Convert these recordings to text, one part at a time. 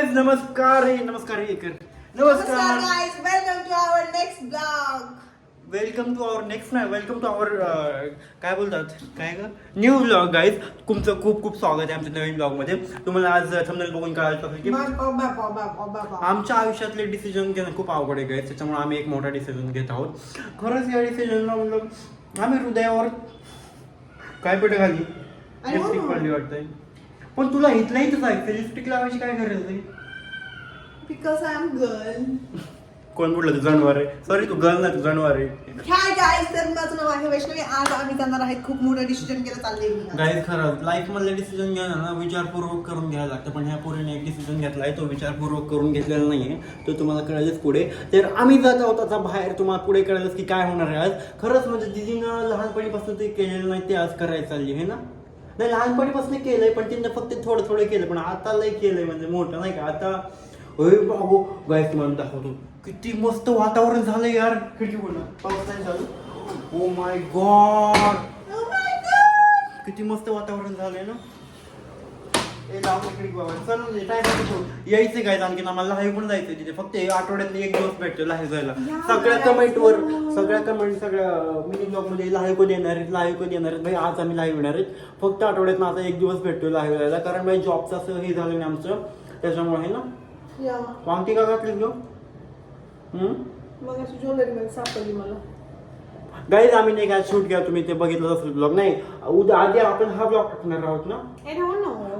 Guys नमस्कार हे नमस्कार हे कर नमस्कार welcome to our next vlog. Welcome to our next नाही वेलकम टू आवर काय बोलतात? काय ग? न्यू ब्लॉग गाईज तुमचं खूप खूप स्वागत आहे आमच्या नवीन ब्लॉगमध्ये तुम्हाला आज थंबनेल बघून कळायचं असेल की. आमच्या आयुष्यातले डिसिजन घेणं खूप अवघड आहे गाईज त्याच्यामुळे आम्ही एक मोठा डिसिजन घेत आहोत. खरंच या डिसिजनला म्हणलं आम्ही हृदयावर काय पेट घाली? हो. लिपस्टिक पडली वाटतंय. पण तुला इथल्या इथंच आहे लिपस्टिक लावायची काय गरज आहे? Because I'm girl. कोण बोललं? तू जानवर आहे. सॉरी तू गर्ल नाही तू जानवर आहे. तर माझं नाव आहे वैष्णवी. आज आम्ही जाणार आहेत. खूप मोठं डिसिजन केलं चाललंय. गाईज खरंच. लाईफ मधले डिसिजन घ्यायला ना विचारपूर्वक करून घ्यायला लागतं. पण ह्या पोरीने एक डिसिजन घेतलाय. तो विचारपूर्वक करून घेतलेला नाहीये. तो तुम्हाला कळेलच पुढे. तर आम्ही जात आहोत आता बाहेर. तुम्हाला पुढे कळेलच की काय होणार आहे आज. खरंच म्हणजे दिदीनं लहानपणीपासून ते केलेलं नाही ते आज करायला चालली आहे ना? नाही लहानपणीपासून केलंय पण तिनं फक्त थोडं थोडं केलं पण आता लय केलंय म्हणजे मोठं नाही का? आता होय बाबू गाईस तुम्हाला दाखवतो. किती मस्त वातावरण झालंय यार. खिडकी बोलणं पाऊस नाही Oh ओ माय गॉड! किती मस्त वातावरण झालंय ना. ए इकडे बाबा. चल म्हणजे टाइम यायचं काय? आणखी आम्हाला लाईव्ह पण जायचं तिथे. फक्त एक आठवड्यात एक दिवस भेटतो लाईव्ह जायला. सगळ्या कमेंटवर. सगळ्या कमेंट सगळ्या मिनी ब्लॉगमध्ये लाईव्ह कधी येणार आहेत लाईव्ह कधी येणार आहेत? भाई आज आम्ही लाईव्ह येणार आहेत. फक्त आठवड्यात आता एक दिवस भेटतो लाईव्ह जायला कारण भाई जॉबचं असं हे झालं नाही आमचं. त्याच्यामुळे आहे ना. वांगती का घातली हम्म? मग ज्वेलरी सापडली मला. गाईज आम्ही नाही काय शूट केला? तुम्ही ते बघितलं असेल ब्लॉग नाही? उद्या आधी आपण हा ब्लॉग टाकणार आहोत ना.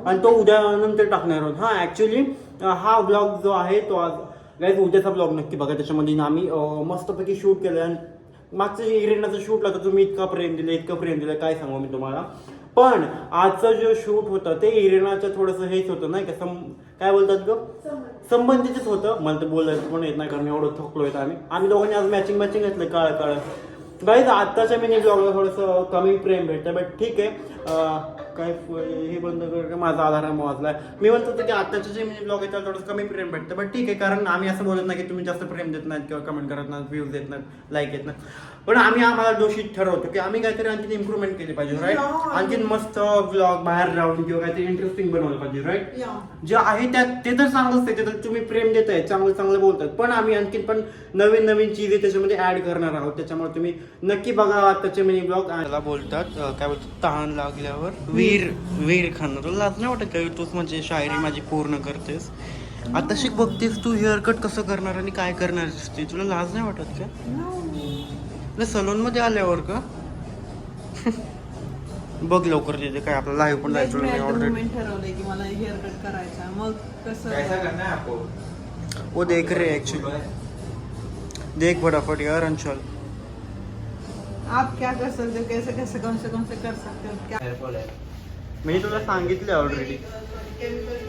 आणि तो उद्या नंतर टाकणार आहोत. हा ऍक्च्युली हा ब्लॉग जो आहे तो आज गाईज उद्याचा ब्लॉग नक्की बघा. त्याच्यामध्ये आम्ही मस्तपैकी शूट केलं आणि मागचं जे इरेनाचं शूटला तर तुम्ही इतका प्रेम दिलं इतकं प्रेम दिलं काय सांगू मी तुम्हाला. पण आजचं जे शूट होतं ते इरेनाचं थोडंसं हेच होतं नाही का? सम काय बोलतात ग? संबंधितच. होतं. मला तर बोलायचं पण येत नाही कारण एवढं थकलो येत आम्ही. आम्ही दोघांनी आज मॅचिंग मॅचिंग घेतलं काळ काळ गाईज आत्ताच्या मिनी ब्लॉगला थोडंसं कमी प्रेम भेटतं बट ठीक आहे. काय हे बंद कर माझा आधार हा वाचलाय मी म्हणत होतो की आत्ताचे जे मिनी ब्लॉग त्याला थोडंसं कमी प्रेम भेटतं. बट ठीक आहे कारण आम्ही असं बोलत नाही की तुम्ही जास्त प्रेम देत नाहीत किंवा कमेंट करत नाहीत व्ह्यूज देत नाहीत लाईक येत नाहीत. पण आम्ही आम्हाला दोषी ठरवतो की आम्ही काहीतरी आणखी इम्प्रूव्हमेंट केली पाहिजे राईट. आणखीन मस्त ब्लॉग बाहेर राहून किंवा काहीतरी इंटरेस्टिंग बनवलं पाहिजे राईट. जे आहे त्यात ते तर चांगलंच ते तर तुम्ही प्रेम देत आहे चांगलं चांगलं बोलतात. पण आम्ही आणखीन पण नवीन नवीन चीज त्याच्यामध्ये ऍड करणार आहोत. त्याच्यामुळे तुम्ही नक्की बघा आताचे मिनी ब्लॉग बोलतात काय बोलतात तहान लागल्यावर वीर वीर खाणं तुला लाज नाही वाटत का? तूच म्हणजे शायरी माझी पूर्ण करतेस. आता शिक बघतेस तू हेअर कट कसं करणार आणि काय करणार दिसते. तुला लाज नाही वाटत का? No. सलून मध्ये आल्यावर का? बघ लवकर तिथे काय आपलं लाईव्ह पण जायचं ऑलरेडी moment ठरवलंय की मला हेअर कट करायचा. मग कसं? वो देख रहे एक्चुअली देख फटाफट यार अंशल. आप क्या कर सकते हो? कैसे कैसे कौन से कौन से कर सकते हो? क्या मी तुला सांगितलं ऑलरेडी केमिकल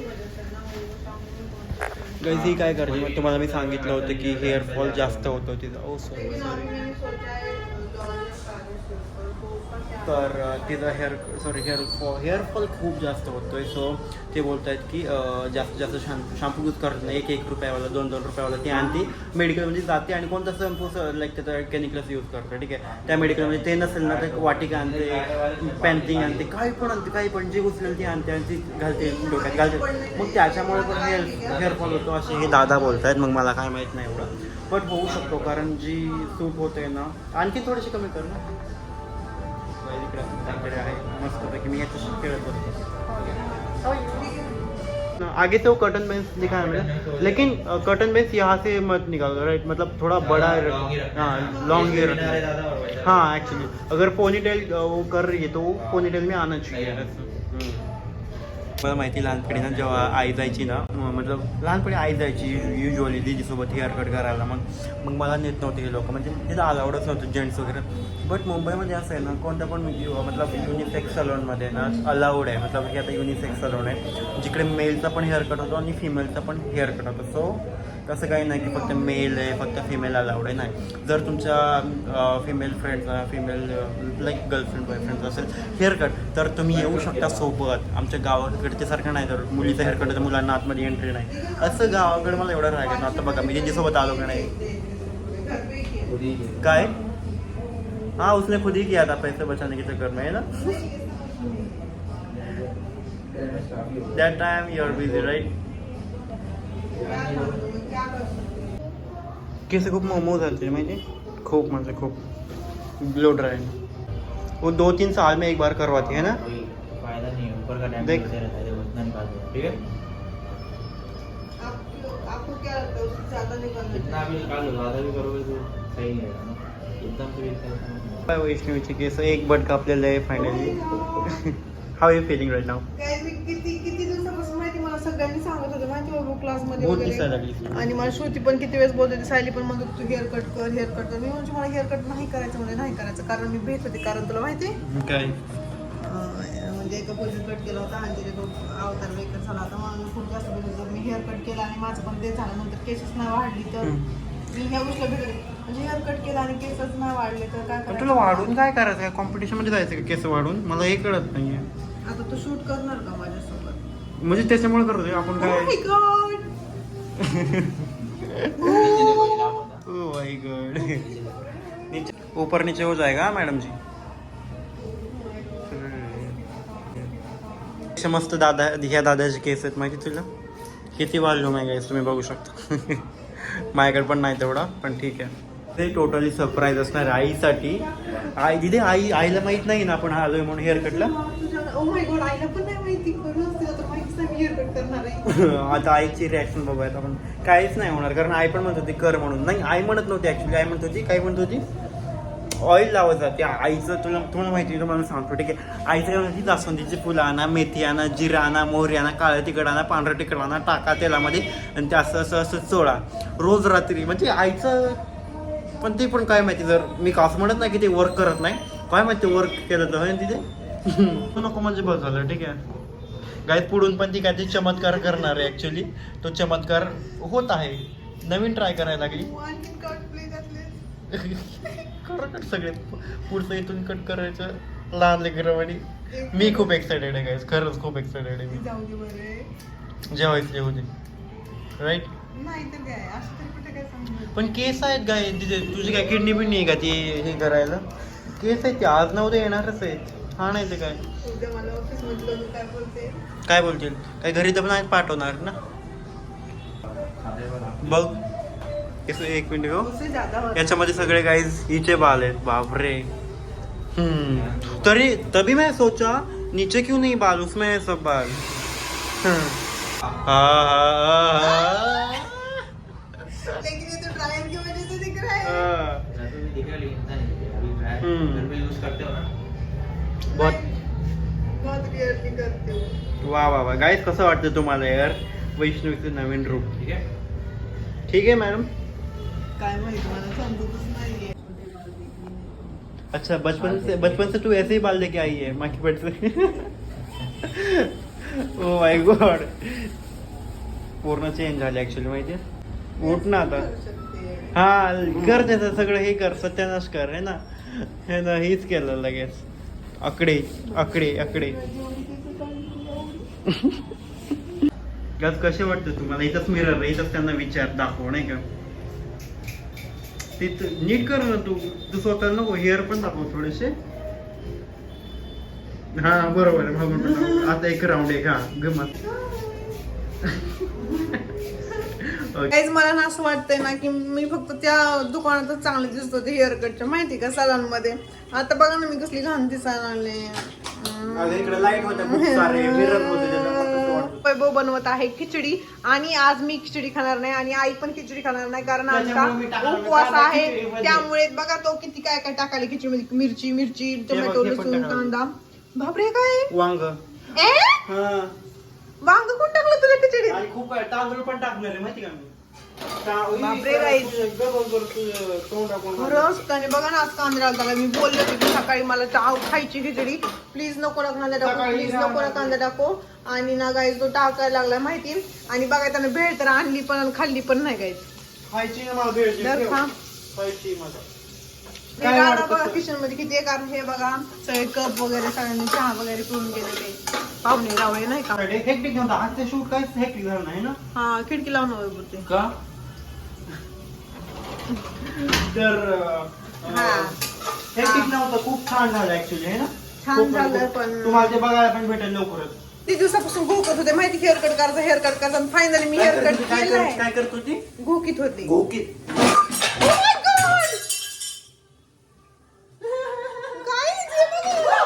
गैस ही काय करते? मग तुम्हाला मी सांगितलं होतं की हेअरफॉल जास्त होतं तिथं. ओ सॉरी सॉरी अभी मैंने सोचा है लॉन्ग सारे सिंपल तो उसका क्या तर तिचं hair sorry hair fall hair fall खूप जास्त होतोय. सो ते बोलत आहेत की जास्त जास्तीत जास्त शॅम्पू शॅम्पू यूज करत नाही. एक एक रुपयावाला दोन दोन रुपयावाला ती आणते. मेडिकलमध्ये जाते आणि कोणता शॅम्पू लाईक त्याचा केमिकल्स यूज करतो. ठीक आहे? त्या मेडिकलमध्ये ते नसेल ना तर वाटिका आणते पॅन्टिंग आणते काही पण आणते काही पण. जे उचलेल ती आणते आणि ती घालते डोक्यात घालते. मग त्याच्यामुळे पण हेअर हेअरफॉल होतो असे हे दादा बोलत आहेत मग मला काय माहीत नाही एवढं. बट होऊ शकतो कारण जी सूट होते ना आणखी थोडीशी कमी कर ना. इकडे आमच्याकडे आहे मस्तपैकी मी याच्याशी खेळत बसतो आगे से वो कर्टन बेंच दिखा है मैंने। लेकिन कर्टन बेंच यहाँ से मत निकाल राइट मतलब थोड़ा बड़ा हाँ लॉन्ग ही रखना है। वैसा। हाँ एक्चुअली अगर पोनीटेल वो कर रही है तो वो पोनीटेल में आना चाहिए. मला माहिती लहानपणी ना जेव्हा आई जायची ना मतलब लहानपणी आई जायची युजली दीदीसोबत हेअर कट करायला. मग मग मला नेत नव्हते हे लोक. म्हणजे तिथं अलाउडच नव्हतं जेंट्स वगैरे. बट मुंबईमध्ये असं आहे ना कोणत्या पण मतलब युनिसेक्स सलोनमध्ये ना अलाउड आहे. मतलब की आता युनिसेक्स सलोन आहे. जिकडे मेलचा पण हेअर कट होतो आणि फिमेलचा पण हेअर कट होतो. सो तसं काही नाही की फक्त मेल आहे फक्त फिमेल अलाउड आहे नाही. जर तुमच्या female friend female like girlfriend boyfriend असेल हेअरकट तर तुम्ही येऊ शकता सोबत. आमच्या गावाकडच्यासारखं नाही तर मुलीचं हेअरकट तर मुलांना आतमध्ये एंट्री नाही. असं गावाकडे मला एवढं राहायचं आता बघा मी त्यांच्यासोबत आलो का नाही? काय? हाँ उसने खुद ही किया था पैसे बचाने के चक्कर में है ना? That time you are busy right हैं? केस खूप मोमो झाले माहिती खूप म्हणजे खूप ब्लो ड्राई वो दो तीन साल में एक बार करवाती है ना? फ़ायदा नहीं है ऊपर का डैमेज देख। है ठीक है? आपको आपको क्या लगता है उससे ज़्यादा नहीं करना इतना भी निकाल लो ज़्यादा भी करोगे तो सही नहीं रहेगा। काय वैष्णवीचे केस एक बट कापलेलं आहे finally how you feeling right now सगळ्यांनी सांगत होते माहिती बाबा क्लासमध्ये बहुत दिसायला वगैरे आणि मला श्रुती पण किती वेळेस बोलत होती सायली पण म्हणत होती, तू हेअर कट कर हेअर कट कर. मी म्हणजे मला हेअर कट नाही करायचं म्हणजे नाही करायचं. कारण मी भेट होते कारण तुला माहिती आहे? काय? अं, म्हणजे एका पोझिशन कट केला होता आणि तिथे तो अवतार वेकर झाला होता. म्हणून मी खूप जास्त बोलत होते. मी हेअर कट केला आणि माझं पण ते झालं नंतर केसच नाही वाढली तर. मी ह्या गोष्टीला भेटले म्हणजे हेअर कट केला आणि केसच नाही वाढले तर काय पण? तुला वाढून काय करायचं? काय कॉम्पिटिशनमध्ये जायचं का? केस वाढून? मला हे कळत नाहीये. आता तू शूट करणार का माझ्यासोबत? म्हणजे त्याच्यामुळे करतोय आपण काय? है। ओ माय गॉड नीचे ऊपर नीचे हो जाएगा मैडम जी. मस्त दादा ह्या दादाचे केस आहेत माहिती तुला? किती वॉल्यूम आहे गाईस तुम्ही बघू शकता. माझ्याकडे पण नाही तेवढा पण ठीक आहे. ते टोटली सरप्राईज असणार आईसाठी. आई दिदे आई आईला माहीत नाही ना आपण आलोय म्हणून हेअर कटला आता आईची रिॲक्शन बघूयात आपण. काहीच नाही होणार कारण आई पण म्हणत होती कर म्हणून. नाही आई म्हणत नव्हती ऍक्च्युली आई म्हणत होती काय म्हणत होती ऑइल लावत जाते. आईचं तुला तुम्हाला माहिती आहे, मला सांगतो ठीक आहे? आईचं काय म्हणते जास्वंदीची फुलं आणा मेथी आणा जिरा आणा मोहरी आणा काळं तिखट आणा पांढरं तिखट आणा टाका तेलामध्ये आणि ते असं असं असं चोळा. रोज रात्री म्हणजे आईचं पण ते पण काय माहिती जर मी कास म्हणत नाही की ते वर्क करत नाही. काय माहिती वर्क केलं तर तिथे? तू तिथे नको म्हणजे बस झालं ठीक आहे? गाईत पुढून पण ती काहीतरी चमत्कार करणार आहे ऍक्च्युली तो चमत्कार होत आहे. नवीन ट्राय करायला लागली. कट सगळे. पुढचं इथून कट करायचं. लहान लेकरवाणी मी खूप एक्सायटेड आहे गाईज खरंच खूप एक्सायटेड आहे मी. जेवायचं जेवू दे. राईट पण केस आहेत गाय तिथे तुझी काय किडनी बिडनी आहे का ती हे करायला? केस आहेत ते आज ना उद्या येणारच आहेत. हा नाही ते काय. उद्या मला ऑफिसमध्ये मी काय बोलते? काय बोलतील काय घरी तर पण आहेत पाठवणार ना। बघ. केस एक मिनिट गो होता. याच्यामध्ये सगळे गाईज हिचे बाल आहेत. बापरे. हम्म. तरी तभी मैं सोचा नीचे क्यों नहीं बाल? उसमें है सब बाल. हाँ, हाँ, हाँ, लेकिन ये तो वा वा वा गाईज कसं वाटतं तुम्हाला यार? वैष्णवीचं नवीन रूप. ठीक है ठीक आहे मॅडम काय माहीत मला समजतच नाहीये. अच्छा बचपन से बचपन से तू ऐसे ही बाल लेके आई है माँ की पेट से ओ माय गॉड पूर्ण चेंज झाले ऍक्च्युली माहितीये? उठ ना आता. हा कर त्याचं सगळं हे कर सत्यानाश कर है ना? हे ना हेच केलं लगेच. आकडे आकडे आकडे गज कसे वाटतं तुम्हाला? इथंच मिरर इथंच त्यांना विचार दाखव नाही का? तिथं नीट कर ना तू. तू स्वतः नको हेअर पण दाखव थोडेसे. हा बरोबर आहे आता एक राऊंड एक हा गमत. काहीच मला ना असं वाटतंय ना की मी फक्त त्या दुकानातच चांगले दिसत होते हेअर कटच्या माहिती का सलॉनमध्ये आता बघा ना मी कसली घाण दिसायला लागले बनवत आहे खिचडी. आणि आज मी खिचडी खाणार नाही आणि आई पण खिचडी खाणार नाही कारण आज का. उपवास आहे. खिचडीमध्ये. त्यामुळे बघा तो किती काय काय टाकाले खिचडीमध्ये मिरची मिरची टोमॅटो लसूण. कांदा. बापरे काय? वांग. हा. वांग कोण टाकलं खिचडीत? आणि खूप तांदूळ पण टाकणार आहे माहिती का मी? बापरे, राईस. खरंच? त्याने बघा ना आज कांदा टाकला मी बोलले होते की सकाळी मला चाव खायची खिचडी. प्लीज नको ना कांदा टाकू. प्लीज नको ना. कांदा टाकू. आणि ना गाईज तो टाकायला लागला माहिती? आणि बघा त्याने भेळ तर आणली पण आणि खाल्ली पण नाही गाईज खायची बघा? किचनमध्ये किती कारण हे बघा सगळे कप वगैरे सगळ्यांनी चहा वगैरे पिऊन गेलेले पाहुणे रावळे नाही का? हेक्टिक नव्हता आजचे शूट काहीच हेक्टिक झालं नाही ना? हा खिडकी लावून बोलते का? तर हा. हेक्टिक नव्हतं खूप छान झालं ऍक्च्युली है ना? छान खूप झालं खूप- पण- तुम्हाला ते बघायला पण भेटेल लवकरच. किती दिवसापासून घोकत होते माहिती हेअर कट करायचं हेअर कट करायचं आणि फायनली मी हेअर कट काय केलंय. कर- काय करत होती? घोकीत होती. Oh my God! Guys, हे बघा.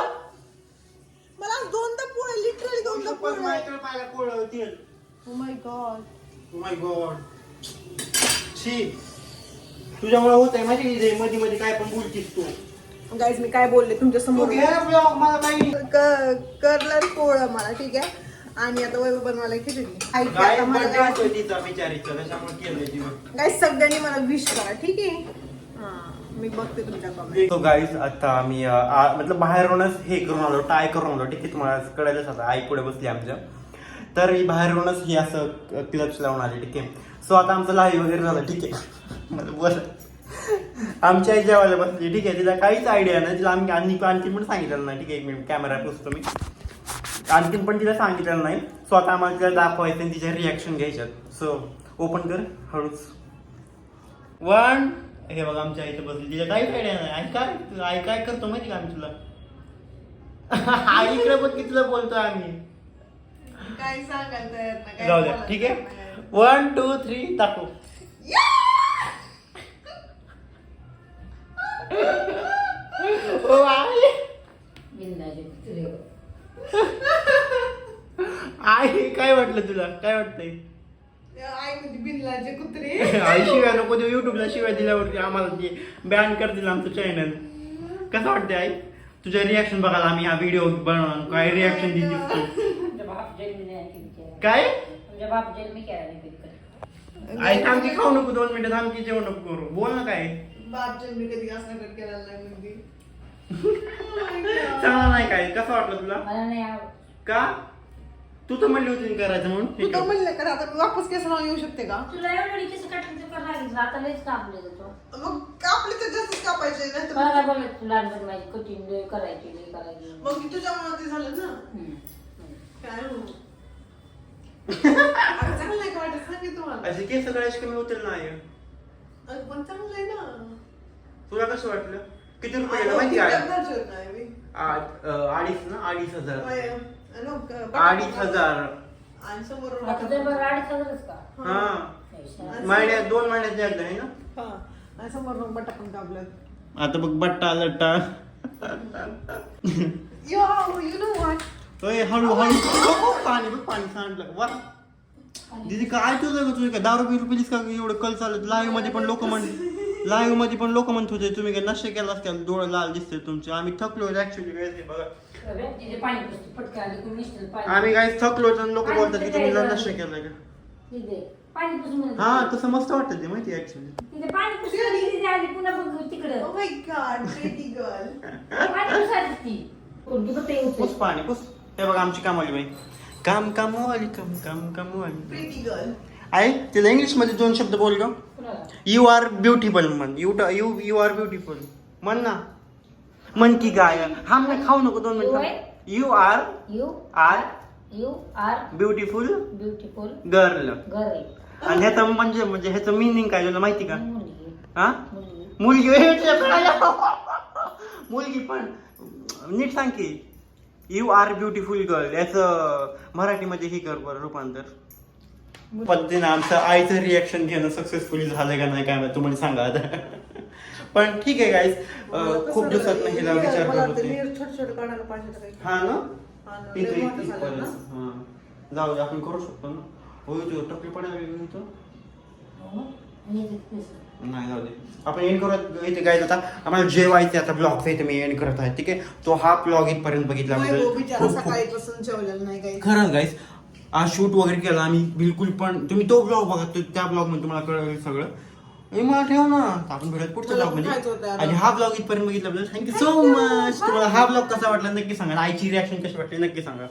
मला आज दोनदा पोळ्या लिटरली दोनदा पोळ्या Oh my God. My God तुझ्यामुळे होत आहे माहिती मध्ये मध्ये काय पण बोलतीस तू. गाईज मी काय बोलले तुमच्या तू समोर घे ब्लॉग मला नाही. करलं पोळं मला ठीक आहे? आणि आता वैभव बनवायला खिचडी काय आता मला काय होतोय तिचा बिचारीचा त्याच्यामुळे केलंय तिनं गाईज सगळ्यांनी मला विश करा ठीक आहे? हा, मी बघते तुमच्या कमेंट तो गाईज आता आम्ही अं, आ- मतलब बाहेरूनच हे करून आलो टाय करून आलो ठीक आहे? तुम्हाला कळायलाच आता आई पुढे बसली आमच्या. तर ही बाहेरूनच ही असं क्लच लावून आली ठीक आहे? सो आता आमचं लाईव्ह वगैरे झालं ठीक आहे? मला बोल. आमची आई जेवायला बसली ठीक आहे. तिला काहीच आयडिया नाही. तिला आम्ही आणखी आणखी पण सांगितलेलं नाही ठीक आहे. एक मिनिट कॅमेरा पुसतो मी. आणखीन पण तिला सांगितलेलं नाही. सो आता आम्हाला तिला दाखवायचं आणि तिच्या रिॲक्शन घ्यायच्यात. सो ओपन कर हळूच. वन हे बघा आमच्या आईचं बसली. तिला काहीच आयडिया नाही. आई काय आई काय करतो माहिती का आम्ही तुला? आई इकडे बघ कितीला बोलतो आम्ही. काय काय जाऊ द्या ठीक आहे. वन टू थ्री दाखव. वाटलं तुला? काय वाटतंय? आई म्हणजे बिनलाचे कुत्रे. आई शिव्या नको देऊ युट्यूबला शिव्या दिल्यावरती आम्हाला ते बॅन करतील आमचं चॅनल कसं वाटतंय आई? तुझ्या रिॲक्शन बघायला आम्ही हा व्हिडिओ बनवून काय रिॲक्शन दिली तू? तुमच्या बाप जन्मी नाही केली काय? तुमच्या बाप जन्मी केला नाही कधी आई की खाऊ नको दोन मिनिटं की जेवण नको करू. बोल ना काय. बाप जन्मी कधी असं कट म्हणजे चांगला नाही काय? कसं वाटलं तुला? मला नाही आवड का? तू तर म्हणली होती ना करायचं म्हणून. तू तर म्हणलं का आता मी वापस केस लावून येऊ शकते का? तुला एवढी कसं कटायचं करायला लागेल. आता लयच कापले जातो मग कापले तर जास्त कापायचे नाही मला तर काय बोलत तुला लहानपणी माझी कठीण लय करायची लय करायची. मग मी तुझ्यामुळे ते झालं ना? हम्म. काय हो? चांगलं आहे का वाटत? सांग की तुम्हाला. असे केस गळ्याचे कमी होतील नाही पण चांगलं आहे ना. तुला कसं वाटलं? किती रुपये गेलं माहिती आहे. आ- अं, अडीच ना? अडीच हजार. अडीच हजार. आणि आता हजारच का? हा. महिन्यात दोन महिन्यात एकदा आहे ना? हा. आणि समोरून बटा पण कापलं आता बघ बट्टा लट्टा. यो यू नो व्हॉट ओय हळू हळू. पाणी बघ पाणी सांडलं. वा. दीदी काय तुझं ग तुझं काय दारू बिरू पिलीस का? एवढं कल चालत लाईव्हमध्ये पण लोक म्हण लाईव्हमध्ये पण लोक म्हणत होते तुम्ही काय नशे केलास का डोळे लाल दिसते तुमचे. आम्ही थकलो ऍक्च्युली बघा. आम्ही काय थकलो आणि लोक बोलतात की तुम्ही नशे केलाय का? हा. तसं मस्त वाटतं ते माहिती ऍक्च्युली तिथे पाणी पुस. हे बघा आमची कामवाली बाई. काम काम काम कामवाली. प्रिटी गर्ल आई तिला इंग्लिशमध्ये दोन शब्द बोल ग? यू आर ब्युटिफुल म्हण you you you are beautiful म्हण ना म्हण की गाय हा मला खाऊ नको दोन minute you are You are you are? Beautiful beautiful? Girl girl. आणि ह्याचं म्हणजे म्हणजे ह्याचं मिनिंग काय तुला माहिती का? हा? मुलगी. मुलगी पण नीट सांग की यू आर ब्युटिफुल गर्ल याचं मराठीमध्ये हे कर बरं रूपांतर. पद्धतीनं आमचं आईचं रिॲक्शन घेणं सक्सेसफुली झालं का नाही काय माहिती तुम्हाला सांगा आता. पण ठीक आहे गाईज खूप दिवसात हिला विचार करत होते. हा ना? जाऊ दे आपण करू शकतो ना. हो इथं टपली केस. नाही जाऊ दे. आपण एंड करत इथे काय आता आम्हाला जेवायचे आता ब्लॉग इथे मी एंड करत आहे ठीक आहे? तो हा ब्लॉग इथपर्यंत बघितला खरंच गाईस आज शूट वगैरे केला आम्ही बिलकुल पण तुम्ही तो ब्लॉग बघा तो- त्या ब्लॉगमध्ये तुम्हाला कळेल सगळं. हे मला ठेव ना आपण भेटत पुढच्या ब्लॉगमध्ये. आणि हा ब्लॉग इथपर्यंत बघितल्याबद्दल थँक्यू सो मच तुम्हाला हा ब्लॉग कसा वाटला नक्की सांगा. आणि आईची रिॲक्शन कशी वाटली नक्की सांगा.